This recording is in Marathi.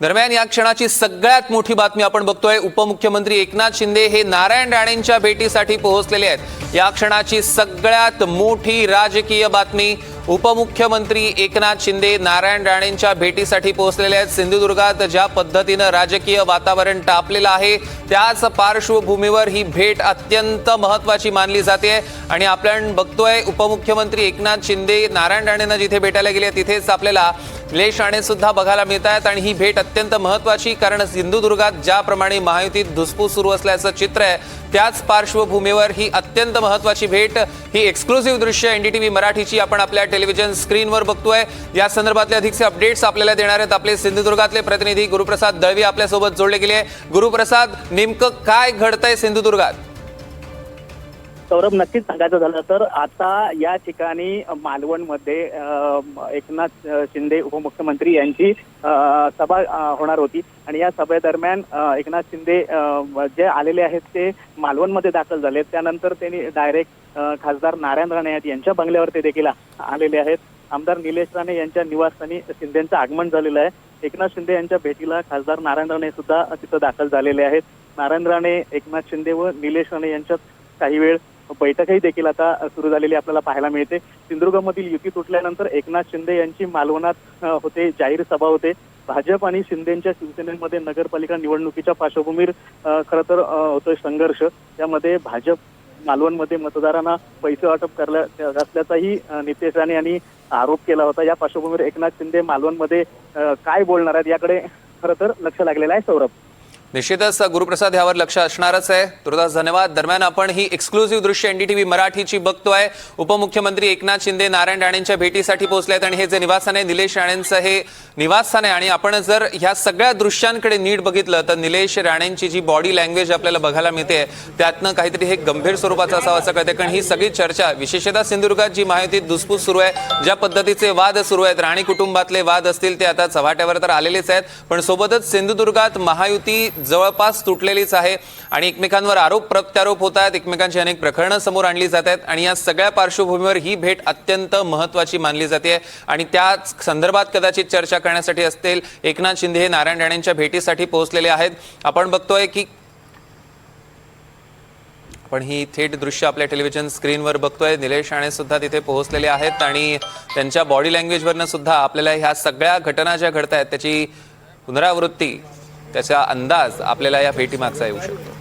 दरम्यान या क्षणाची सगळ्यात मोठी बातमी आपण बघतोय. उपमुख्यमंत्री एकनाथ शिंदे हे नारायण राणेंच्या भेटीसाठी पोहोचलेले आहेत. या क्षणाची सगळ्यात मोठी राजकीय बातमी उपमुख्यमंत्री एकनाथ शिंदे नारायण राणेंच्या भेटीसाठी पोहोचलेले आहेत. सिंधुदुर्गात ज्या पद्धतीनं राजकीय वातावरण तापलेलं आहे त्याच पार्श्वभूमीवर ही भेट अत्यंत महत्वाची मानली जाते. आणि आपण बघतोय उपमुख्यमंत्री एकनाथ शिंदे नारायण राणेंना जिथे भेटायला गेले तिथेच आपल्याला ले राणे सुद्धा बघायला मिळत आहेत आणि ही भेट अत्यंत महत्वाची कारण सिंधुदुर्गात ज्याप्रमाणे महायुतीत धुसफूस सुरू असल्याचं चित्र आहे त्याच पार्श्वभूमीवर ही अत्यंत महत्वाची भेट ही एक्सक्लुझिव्ह दृश्य एनडीटीव्ही मराठीची आपण आपल्या टेलिव्हिजन स्क्रीनवर बघतोय. या संदर्भातले अधिकचे अपडेट्स आपल्याला देणार आहेत आपले सिंधुदुर्गातले प्रतिनिधी गुरुप्रसाद दळवी आपल्यासोबत जोडले गेले. आहे. गुरुप्रसाद नेमकं काय घडतंय सिंधुदुर्गात? सौरभ नक्कीच सांगायचं झालं तर आता या ठिकाणी मालवणमध्ये एकनाथ शिंदे उपमुख्यमंत्री यांची सभा होणार होती. आणि या सभेदरम्यान एकनाथ शिंदे जे आलेले आहेत ते मालवणमध्ये दाखल झाले त्यानंतर त्यांनी डायरेक्ट खासदार नारायण राणे आहेत यांच्या बंगल्यावर ते देखील आलेले आहेत. आमदार निलेश राणे यांच्या निवासस्थानी शिंदेचं आगमन झालेलं आहे. एकनाथ शिंदे यांच्या भेटीला खासदार नारायण राणे सुद्धा तिथं दाखल झालेले आहेत. नारायण राणे एकनाथ शिंदे व निलेश राणे यांच्यात काही वेळ बैठकही देखील आता सुरू झालेली आपल्याला पाहायला मिळते. सिंधुदुर्गमधील युती तुटल्यानंतर एकनाथ शिंदे यांची मालवणात होते जाहीर सभा होते. भाजप आणि शिंदेच्या शिवसेनेमध्ये नगरपालिका निवडणुकीच्या पार्श्वभूमीवर खरं तर होतोय संघर्ष. त्यामध्ये भाजप मालवणमध्ये मतदारांना पैसे वाटप करल्या असल्याचाही नितेश राणे यांनी आरोप केला होता. या पार्श्वभूमीवर एकनाथ शिंदे मालवणमध्ये काय बोलणार आहेत याकडे खरं तर लक्ष लागलेलं आहे सौरभ. निश्चितच गुरुप्रसाद यावर लक्ष असणारच आहे. तुर्तास धन्यवाद. दरम्यान आपण ही एक्सक्लुझिव्ह दृश्य एनडीटीव्ही मराठीची बघतोय. उपमुख्यमंत्री एकनाथ शिंदे नारायण राणेंच्या भेटीसाठी पोहोचले आहेत. आणि हे जे निवासस्थान आहे निलेश राणेंचं हे निवासस्थान आहे. आणि आपण जर ह्या सगळ्या दृश्यांकडे नीट बघितलं तर निलेश राणेंची जी बॉडी लँग्वेज आपल्याला बघायला मिळते त्यातनं काहीतरी हे गंभीर स्वरूपाचं असावं असं कळते कारण ही सगळी चर्चा विशेषतः सिंधुदुर्गात जी माहिती दुसपूस सुरू आहे ज्या पद्धतीचे वाद सुरू आहेत राणी कुटुंबातले वाद असतील ते आता चव्हाट्यावर तर आलेलेच आहेत. पण सोबतच सिंधुदुर्गात महायुती जवळपास तुटलेलीच आहे आणि एकमेकांवर आरोप प्रत्यारोप होत आहेत. एकमेकांची अनेक प्रकरणं समोर आणली जात आहेत आणि या सगळ्या पार्श्वभूमीवर ही भेट अत्यंत महत्वाची मानली जाते. आणि त्याच संदर्भात कदाचित चर्चा करण्यासाठी असतील एकनाथ शिंदे हे नारायण राणेंच्या भेटीसाठी पोहोचलेले आहेत. आपण बघतोय की पण ही थेट दृश्य आपल्या टेलिव्हिजन स्क्रीनवर बघतोय. निलेश राणे सुद्धा तिथे पोहोचलेले आहेत आणि त्यांच्या बॉडी लँग्वेजवरनं सुद्धा आपल्याला ह्या सगळ्या घटना ज्या घडत आहेत त्याची पुनरावृत्ती त्याचा अंदाज आपल्याला या भेटीमागचा येऊ शकतो.